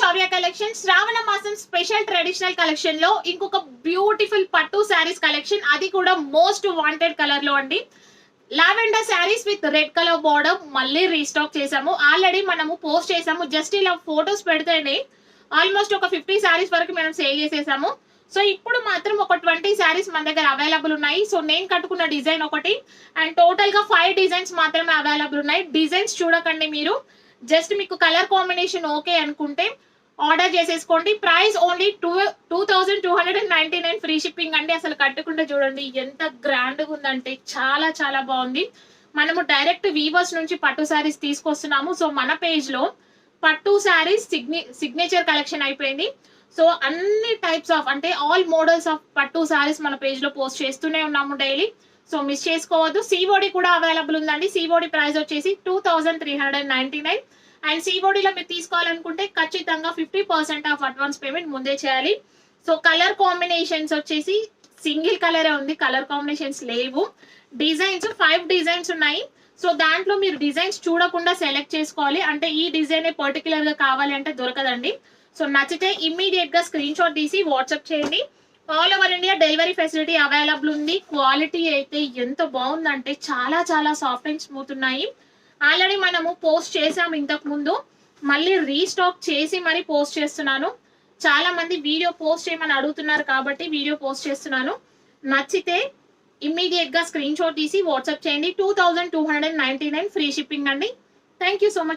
శౌర్య collection శ్రావణ మాసం special traditional కలెక్షన్లో ఇంకొక బ్యూటిఫుల్ పట్టు శారీస్ కలెక్షన్. అది కూడా మోస్ట్ వాంటెడ్ కలర్లో అండి. Lavender saris with red colour border మళ్ళీ రీస్టాక్ చేసాము ఆల్రెడీ మనము పోస్ట్ చేసాము జస్ట్ ఇలా ఫొటోస్ పెడితేనే ఆల్మోస్ట్ ఒక ఫిఫ్టీ శారీస్ వరకు మనం సేల్ చేసేసాము. సో ఇప్పుడు మాత్రం ఒక ట్వంటీ శారీస్ మన దగ్గర అవైలబుల్ ఉన్నాయి. సో నేను కట్టుకున్న డిజైన్ ఒకటి. అండ్ టోటల్గా ఫైవ్ డిజైన్స్ మాత్రమే అవైలబుల్ ఉన్నాయి. డిజైన్స్ చూడకండి మీరు. జస్ట్ మీకు కలర్ కాంబినేషన్ ఓకే అనుకుంటే ఆర్డర్ చేసేసుకోండి. Price only two two thousand two hundred and ninety nine free shipping అండి. అసలు కట్టుకుంటే చూడండి ఎంత గ్రాండ్గా ఉందంటే చాలా చాలా బాగుంది. మనము డైరెక్ట్ వీవర్స్ నుంచి పట్టు శారీస్ తీసుకొస్తున్నాము. సో మన పేజ్లో పట్టు శారీస్ సిగ్ని సిగ్నేచర్ కలెక్షన్ అయిపోయింది. సో అన్ని టైప్స్ ఆఫ్ అంటే ఆల్ మోడల్స్ ఆఫ్ పట్టు శారీస్ మన పేజ్లో పోస్ట్ చేస్తూనే ఉన్నాము డైలీ సో మిస్ చేసుకోవద్దు. సిఓడి కూడా అవైలబుల్ ఉందండి. సిఓడి ప్రైస్ వచ్చేసి two thousand three hundred ninety nine and సిఓడిలో మీరు తీసుకోవాలనుకుంటే ఖచ్చితంగా fifty percent of advance payment ముందే చేయాలి. సో కలర్ కాంబినేషన్స్ వచ్చేసి సింగిల్ కలరే ఉంది. కలర్ కాంబినేషన్స్ లేవు. డిజైన్స్ ఫైవ్ డిజైన్స్ ఉన్నాయి. సో దాంట్లో మీరు డిజైన్స్ చూడకుండా సెలెక్ట్ చేసుకోవాలి. అంటే ఈ డిజైన్ పర్టికులర్గా కావాలి అంటే దొరకదండి. సో నచ్చితే ఇమ్మీడియట్గా స్క్రీన్ షాట్ తీసి వాట్సాప్ చేయండి. All over India delivery facility available ఉంది. క్వాలిటీ అయితే ఎంత బాగుందంటే చాలా చాలా సాఫ్ట్ అండ్ స్మూత్ ఉన్నాయి. ఆల్రెడీ మనము పోస్ట్ చేసాము ఇంతకు ముందు. మళ్ళీ రీస్టాక్ చేసి మరి పోస్ట్ చేస్తున్నాను. చాలా మంది వీడియో పోస్ట్ చేయమని అడుగుతున్నారు కాబట్టి వీడియో పోస్ట్ చేస్తున్నాను. నచ్చితే ఇమ్మీడియట్గా స్క్రీన్ షాట్ తీసి వాట్సాప్ చేయండి. Two thousand two hundred ninety nine free shipping అండి. Thank you so much